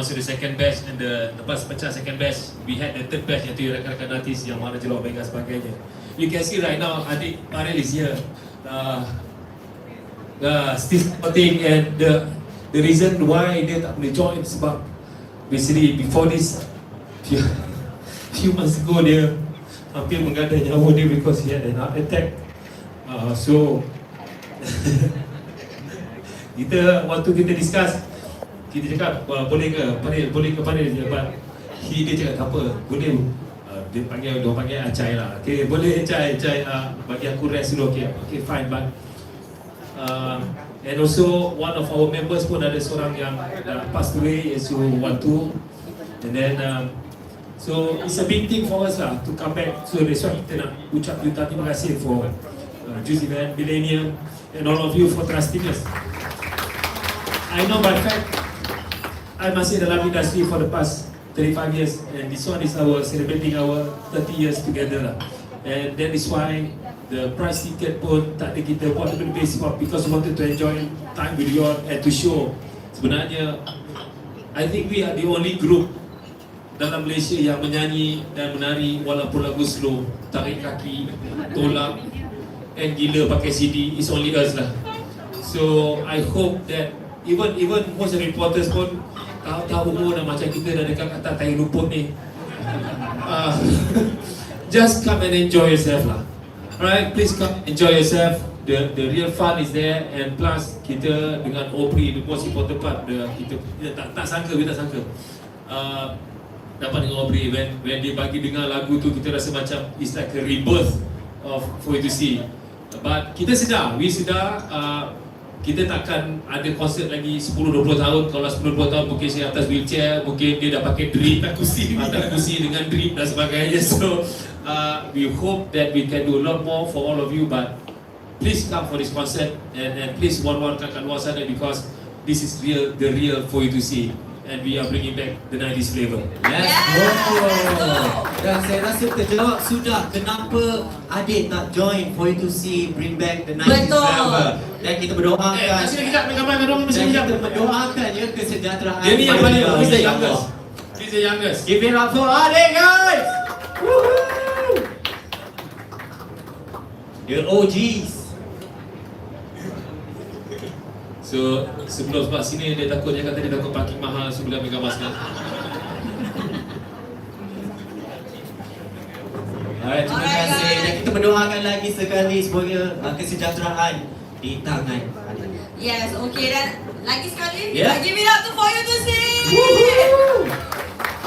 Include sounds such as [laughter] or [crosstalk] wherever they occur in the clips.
masuk the second batch and the lepas pecah second batch we had the third batch iaitu rakan-rakan artis yang Maharaja Lok Omega sebagainya. You can see right now adik Ariel is here. Uh, uh, still supporting and the the reason why dia tak boleh join sebab basically before this few, [laughs] few months ago dia hampir menggadai nyawa dia because he had an heart attack. Uh, so [laughs] kita waktu kita discuss kita cakap uh, boleh ke? Panel boleh ke panel je but he dia cakap tak apa boleh uh, dia panggil dia panggil Acai lah. Okay boleh Acai Acai uh, bagi aku rest dulu okay. Okay fine but uh, and also one of our members pun ada seorang yang dah passed away iaitu Wantu and then um, so it's a big thing for us lah to come back. So that's why kita nak ucap juta terima kasih for uh, Juice Event, Millennium and all of you for trusting us. I know by fact I masih dalam industri for the past 35 years and this one is our celebrating our 30 years together lah. And that is why the price ticket pun tak ada kita buat lebih lebih sebab because we wanted to enjoy time with you all and to show sebenarnya I think we are the only group dalam Malaysia yang menyanyi dan menari walaupun lagu slow, tarik kaki, tolak and gila pakai CD is only us lah. So I hope that even even most of the reporters pun tahu-tahu umur dah macam kita dah dekat atas tahi rumput ni. Uh, [laughs] just come and enjoy yourself lah. Alright, please come enjoy yourself. The the real fun is there and plus kita dengan Aubrey the most important part the kita, kita tak tak sangka kita tak sangka. Uh, dapat dengan Aubrey when when dia bagi dengar lagu tu kita rasa macam it's like a rebirth of for you to see. But kita sedar, we sedar uh, kita takkan ada konsert lagi 10-20 tahun. Kalau 10-20 tahun mungkin saya atas wheelchair mungkin dia dah pakai drip. Tak kursi. [laughs] atas kursi dengan drip dan sebagainya. [laughs] So uh, we hope that we can do a lot more for all of you but please come for this concert and, and please war-warkan kat luar sana because this is real the real for you to see and we are bringing back the 90s flavor Yes. Oh. Dan saya rasa terjawab sudah kenapa adik tak join for you to see bring back the 90s Betul. forever. Dan kita berdoakan. eh masih kejap ambil gambar dengan masih kejap kita mendoakan ya kesejahteraan. dia ni yang paling bagi he's the bagi youngest Allah. he's the youngest Give it up for adik guys. Woohoo. The OGs. So sebelum sebab sini dia takut dia kata dia takut parking mahal so boleh ambil gambar sekarang. Alright, terima kasih. Dan kita mendoakan lagi sekali semoga uh, kesejahteraan di tangan. Yes, okay dan lagi sekali Yeah. give it up to for you to see. Woohoo.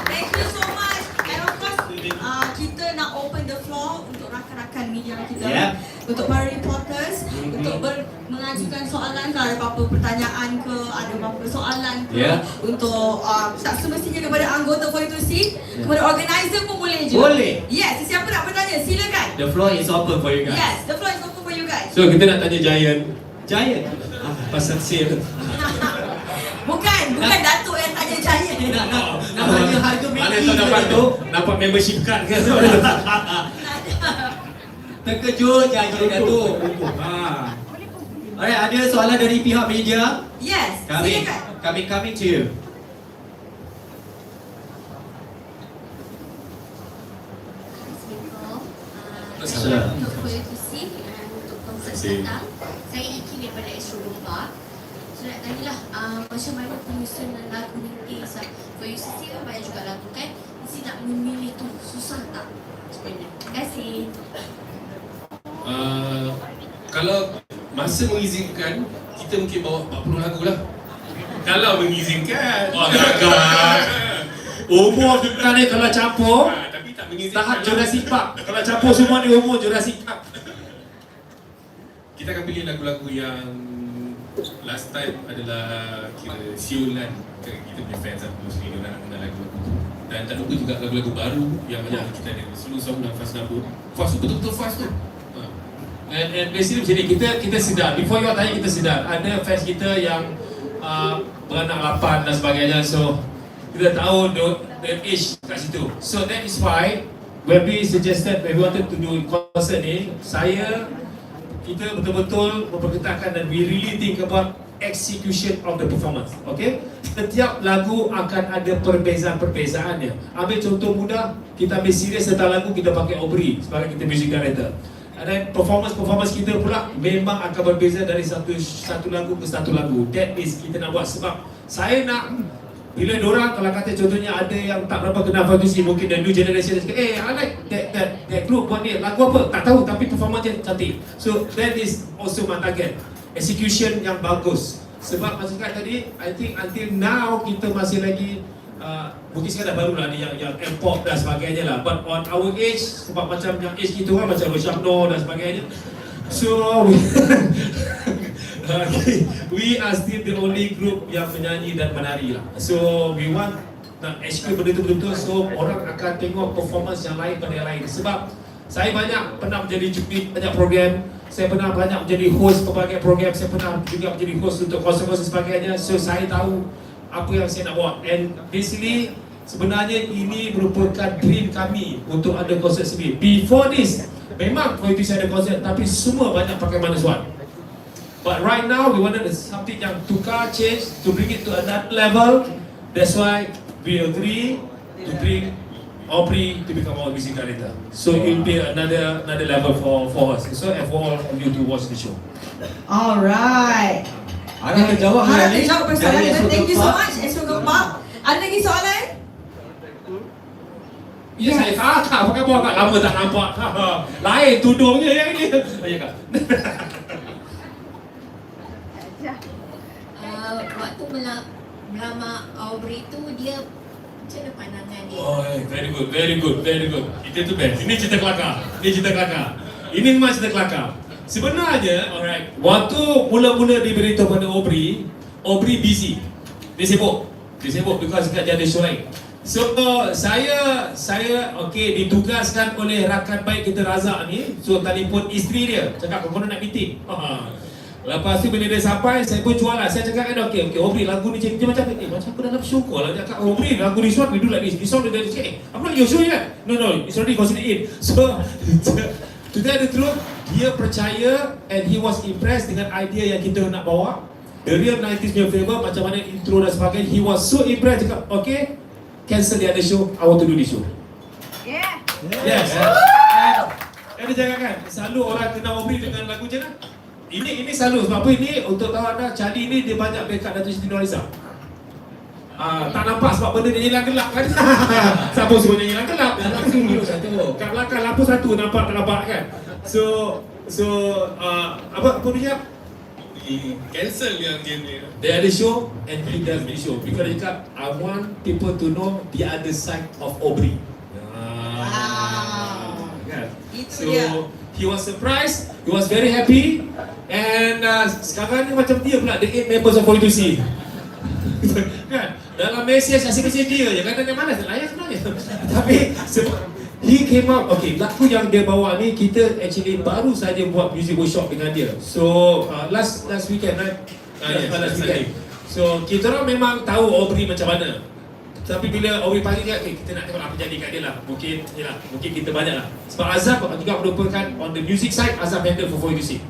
Thank you so much. And of course, uh, kita nak open the floor untuk rakan-rakan media kita. Yeah. Untuk para reporters. Untuk ber, mengajukan soalan kalau ada apa-apa pertanyaan ke, ada apa-apa soalan ke. Yeah. Untuk uh, tak semestinya kepada anggota for you to see, kepada organizer pun boleh je. Boleh. Yes, sesiapa nak bertanya, silakan. The floor is open for you guys. Yes, the floor is open for you guys. So kita nak tanya Giant Giant. Ah, pasal sale. [laughs] bukan, bukan Datuk yang tanya Jaya. [laughs] nak nak nak tanya harga Mana tahu dapat ke tu dapat membership card ke? [laughs] Terkejut Giant Datuk. Ha. Alright, ada soalan dari pihak media? Yes, Kami silakan. kami coming to you. Saya untuk dan untuk konsert datang Iki daripada Astro Rumba So nak tanyalah uh, macam mana penyusunan lagu nanti so, For You kan banyak juga lagu kan Mesti nak memilih tu susah tak sebenarnya Terima kasih Uh, kalau masa mengizinkan, kita mungkin bawa 40 lagu lah. Kalau mengizinkan. Wah, gagal. [laughs] Umur kita ni kalau campur Ha, tapi tak mengizinkan. tahap Jurassic Park. Kalau campur semua ni umur Jurassic Park. Kita akan pilih lagu-lagu yang last time adalah kira siul kan. Kita punya fans lah, mostly dia nak kenal lagu-lagu tu. Dan tak lupa juga lagu-lagu baru yang banyak kita ada. Slow song dan fast number. Fast tu betul-betul fast tu. And, and basically macam ni, kita kita sedar, before you all tanya kita sedar, ada fans kita yang uh, beranak lapan dan sebagainya, so kita tahu the, the age kat situ. So that is why when we suggested, when we wanted to do concert ni, saya, kita betul-betul memperketakan dan we really think about execution of the performance. Okay? Setiap lagu akan ada perbezaan-perbezaannya. Ambil contoh mudah, kita ambil serius tentang lagu kita pakai Aubrey sebagai kita music director. Then performance-performance kita pula memang akan berbeza dari satu satu lagu ke satu lagu. That is kita nak buat. Sebab saya nak bila orang kalau kata contohnya ada yang tak berapa kenal Fadusi mungkin the new generation cakap eh I like that, that, that group buat ni. Lagu apa? Tak tahu tapi performance dia cantik. So that is also my target. Execution yang bagus. Sebab macam tadi I think until now kita masih lagi uh, mungkin sekarang baru lah ni yang, yang M-pop dan sebagainya lah but on our age sebab macam yang age kita orang macam Rosyamno dan sebagainya so Okay, [laughs] we are still the only group yang menyanyi dan menari lah. So we want nak execute benda tu betul-betul so orang akan tengok performance yang lain pada yang lain. Sebab saya banyak pernah menjadi juri banyak program, saya pernah banyak menjadi host pelbagai program, saya pernah juga menjadi host untuk konsert-konsert sebagainya. So saya tahu apa yang saya nak buat. And basically sebenarnya ini merupakan dream kami untuk ada konsert sendiri. Before this, memang kalau itu saya ada konsert tapi semua banyak pakai Manus One. But right now we wanted something yang tukar change to bring it to another level. That's why we agree to bring Aubrey to become our music director. So it will be another another level for for us. So and for all of you to watch the show. Alright. Harap terjawab Harap ni. terjawab persoalan Thank you so much. Esok Gempak. Ada lagi soalan? Ya saya kakak pakai buah kak lama tak nampak. [laughs] Lain tudungnya yang ni. Ya kak. Uh, [laughs] waktu mela- melamar Aubrey tu dia macam mana pandangan dia? Oh, eh, very good, very good, very good. Itu tu best. Ini cerita kelakar. Ini cerita kelakar. Ini memang cerita kelakar. Sebenarnya, alright, waktu mula-mula diberitahu pada Aubrey, Aubrey busy. Dia sibuk. Dia sibuk because dia ada show lain. So, saya saya okey ditugaskan oleh rakan baik kita Razak ni. So, telefon isteri dia. Cakap, kau nak meeting. Lepas tu bila dia sampai, saya pun jual lah. Saya cakap kan, okay, okay, Aubrey lagu ni dia macam, eh macam aku dalam syukur lah. Dia cakap, Aubrey lagu one, we do like this. This one, dia cakap, eh, I'm not your show yet. No, no, it's already considered in. So, to tell the truth, dia percaya and he was impressed dengan idea yang kita nak bawa. The real 90s punya flavor, macam mana intro dan sebagainya. He was so impressed, cakap, okay, cancel the other show, I want to do this show. Yeah. Yes. And, and dia cakap kan, selalu orang kenal Aubrey dengan lagu je kan. Ini ini selalu sebab apa ini untuk tahu anda Charlie ni dia banyak backup Datuk Siti Nurhaliza. Ah, tak nampak sebab benda dia hilang gelap kan. [laughs] Siapa suruh dia hilang gelap? satu. Kat belakang lampu satu nampak tak nampak kan. So so uh, apa apa dia? Di cancel yang dia ni. Dia ada show and he does the show. Because dia cakap, I want people to know the other side of Aubrey. Ah, kan? Itu So, dia. he was surprised, he was very happy and uh, sekarang ni macam dia pula, the eight members of 42C. [laughs] kan? Dalam mesej, asyik-asyik dia je, kata dia malas, layan sebenarnya. [laughs] Tapi, sebab he came out, okay, lagu yang dia bawa ni, kita actually baru saja buat music workshop dengan dia. So, uh, last last weekend, right? Ah, yes, last last weekend. So, kita orang memang tahu Aubrey macam mana. Tapi bila Aubrey panggil dia, okay, kita nak tengok apa jadi kat dia lah. Mungkin, yalah, mungkin kita banyak lah. Sebab Azab juga merupakan on the music side, Azab handle for 42C.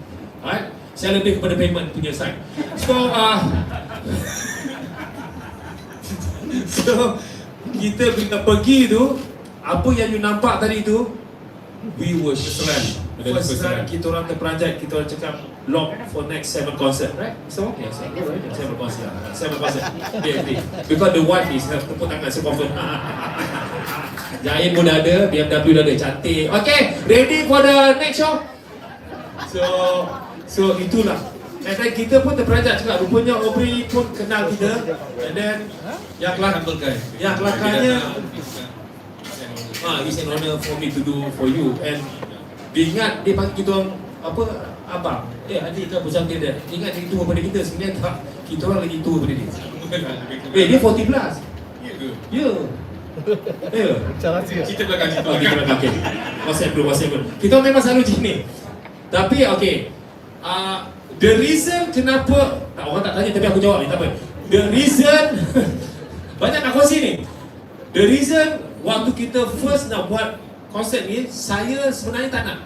Alright? Saya lebih kepada payment punya side. So, uh, [laughs] so kita bila pergi tu, apa yang you nampak tadi tu, we were First keseran. night kita orang terperanjat, kita orang cakap lock for next seven concert, right? So, yes, right? seven concert, seven concert. Because the wife is have tepuk tangan, saya confirm. [laughs] Jain pun dah ada, BMW dah ada, cantik. Okay, ready for the next show? So, so itulah. And then kita pun terperanjat juga. Rupanya Aubrey pun kenal kita. And then, yang kelak, Humble guy. yang kelakarnya, Ah, Ah, it's an honor for me to do for you. And dia ingat dia panggil kita orang apa abang. Eh adik kan bercantik dia. Dia ingat dia tua daripada kita sebenarnya tak. Kita orang lagi tua daripada dia. [laughs] Eh dia 40 plus. Ya ke? Ya. [laughs] Ya. Kita belakang situ. Oh, kita belakang. Okay. WhatsApp dulu, WhatsApp dulu. Kita memang selalu ni. Tapi okay. Uh, the reason kenapa tak, orang tak tanya tapi aku jawab ni tak apa. The reason [laughs] banyak nak kongsi ni. The reason waktu kita first nak buat konsert ni saya sebenarnya tak nak.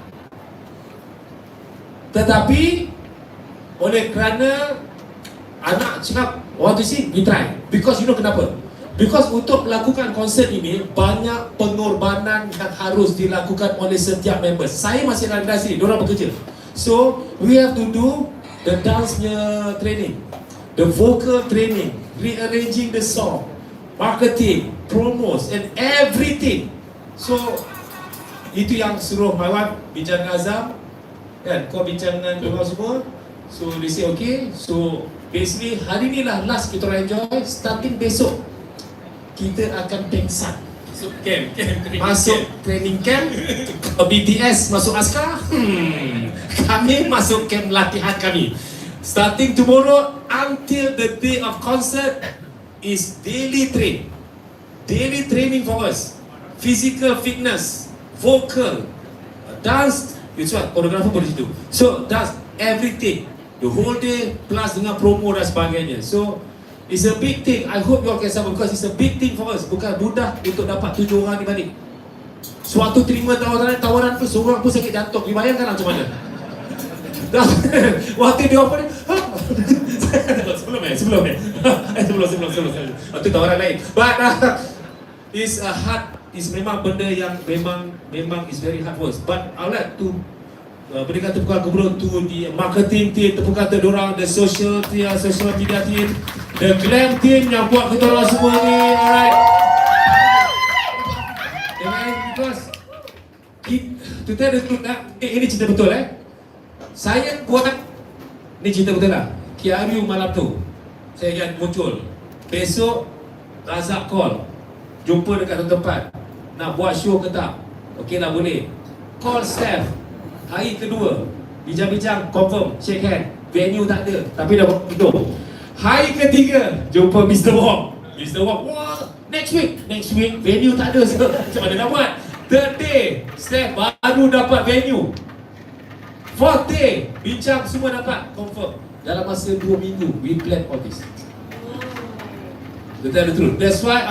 Tetapi oleh kerana anak cakap want to sing, we try. Because you know kenapa? Because untuk melakukan konsert ini banyak pengorbanan yang harus dilakukan oleh setiap member. Saya masih dalam industri, diorang bekerja. So, we have to do the dance-nya training, the vocal training, rearranging the song, marketing, promos and everything. So, itu yang suruh my wife bincang dengan Azam. Kan? Kau bincang dengan diorang semua. So they say okay. So basically hari ni lah last kita orang enjoy. Starting besok kita akan pengsan. So, camp, camp, training masuk camp. training camp BTS masuk askar. Hmm. kami masuk camp latihan kami. Starting tomorrow until the day of concert is daily train daily training for us physical fitness vocal dance it's what choreographer boleh situ so that's everything the whole day plus dengan promo dan sebagainya so It's a big thing. I hope you all can support because it's a big thing for us. Bukan mudah untuk dapat tujuh orang ni balik. Suatu terima tawaran, tawaran tu seorang pun sakit jantung. You bayangkan lah macam mana? [laughs] Dah, waktu dia open, [laughs] ha? Sebelum sebelum [laughs] eh. sebelum, sebelum, sebelum. Itu tawaran lain. But uh, it's a hard, it's memang benda yang memang memang is very hard us. But I like to uh, berikan tepukan kepada tu di marketing team, tepukan kepada orang, the social team, social media team, the glam team yang buat kita orang semua ni, alright. To tell the truth, nak, eh, ini cerita betul eh. Saya buat, ni cerita betul lah. Kiariu malam tu, saya yang muncul. Besok, Razak call. Jumpa dekat satu tempat. Nak buat show ke tak? Okey lah boleh. Call staff. Hari kedua, bincang-bincang, confirm, shake hand. Venue tak ada, tapi dah hidup. Hari ketiga, jumpa Mr. Wong. Mr. Wong, wah, next week. Next week, venue tak ada. So, macam mana nak buat? Third day, staff baru dapat venue. Fourth day, bincang semua dapat confirm. Dalam masa 2 minggu, we plan all this. To tell the truth. That's why